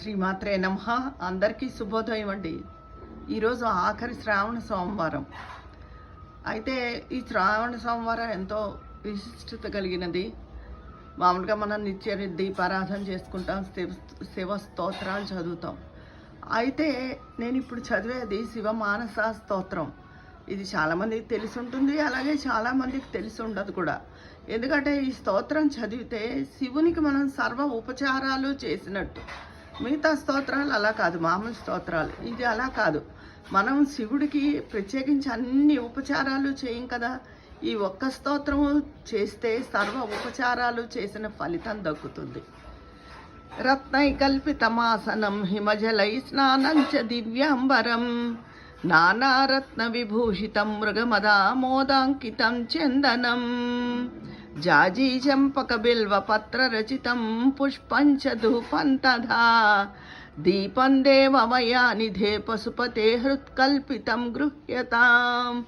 శ్రీమాత్రే నమ. అందరికీ శుభోదయం అండి. ఈరోజు ఆఖరి శ్రావణ సోమవారం. అయితే ఈ శ్రావణ సోమవారం ఎంతో విశిష్టత కలిగినది. మామూలుగా మనం నిత్య దీపారాధన చేసుకుంటాం శివ శివ స్తోత్రాలు చదువుతాం. అయితే నేను ఇప్పుడు చదివేది శివ మానస స్తోత్రం. ఇది చాలామందికి తెలిసి ఉంటుంది అలాగే చాలామందికి తెలిసి ఉండదు కూడా. ఎందుకంటే ఈ స్తోత్రం చదివితే శివునికి మనం సర్వ ఉపచారాలు చేసినట్టు. మిగతా స్తోత్రాలు అలా కాదు మామూలు స్తోత్రాలు. ఇది అలా కాదు. మనం శివుడికి ప్రత్యేకించి అన్ని ఉపచారాలు చేయం కదా. ఈ ఒక్క స్తోత్రము చేస్తే సర్వ ఉపచారాలు చేసిన ఫలితం దక్కుతుంది. రత్నై కల్పితమాసనం హిమజలై స్నానం చ దివ్యాంబరం. నానారత్న విభూషితం మృగమదామోదాంకితం చందనం. జాజీ చంపక బిల్వ పత్ర రచితం పుష్పంచ ధూపంతధా ధూపం తథా దీపం దేవమయానిధే పశుపతే హృత్కల్పితం గృహ్యతాం.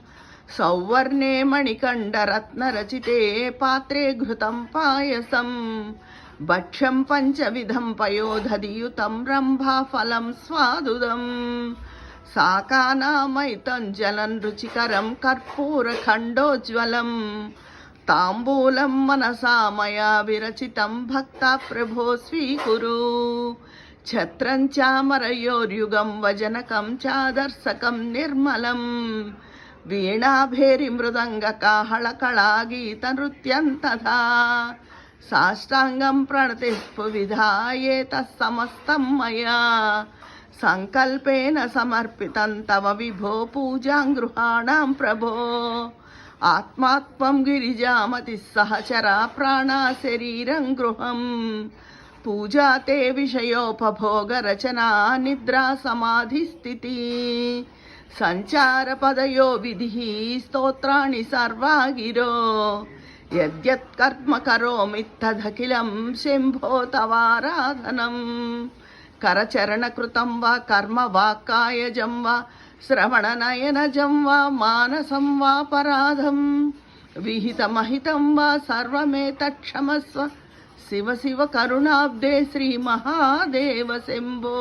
సౌవర్ణే మణికండరత్నరచితే పాత్రే ఘృతం పాయసం. భక్ష్యం పంచవిధం పయోధదియుతం రంభాఫలం స్వాదుదం. సాకానామైతం జలం రుచికరం కర్పూరఖండోజ్వలం తాంబూలం మనసా మయా విరచితం భక్త ప్రభో స్వీకురు ఛత్రం చామరయోర్యుగం వజనకం చాదర్శకం నిర్మలం. వీణాభేరి మృదంగ కాహళ గీత నృత్యం తథా. సాష్టాంగం ప్రణతిస్పు విధాయేత సమస్తం మయా. సంకల్పేన సమర్పితం తవ విభో పూజాం గృహాణం ప్రభో. ఆత్మాత్మం గిరిజామతి సహచరా ప్రాణ శరీరం గృహం. పూజాతే విషయోపభోగ రచనా నిద్రా సమాధి స్థితి. సంచార పదయో విధి స్తోత్రాణి సర్వాగిరో. యద్యత్కర్మ కరోమి తదఖిలం శంభో తవారాధనం. కరచరణకృతం వా కర్మ వాక్కాయజం వా శ్రవణనయనజం వా మానసం వా పరాధం. విహితమహితం వా సర్వమేతక్షమస్వ. శివ శివ కరుణాబ్దే శ్రీ మహాదేవ శంభో.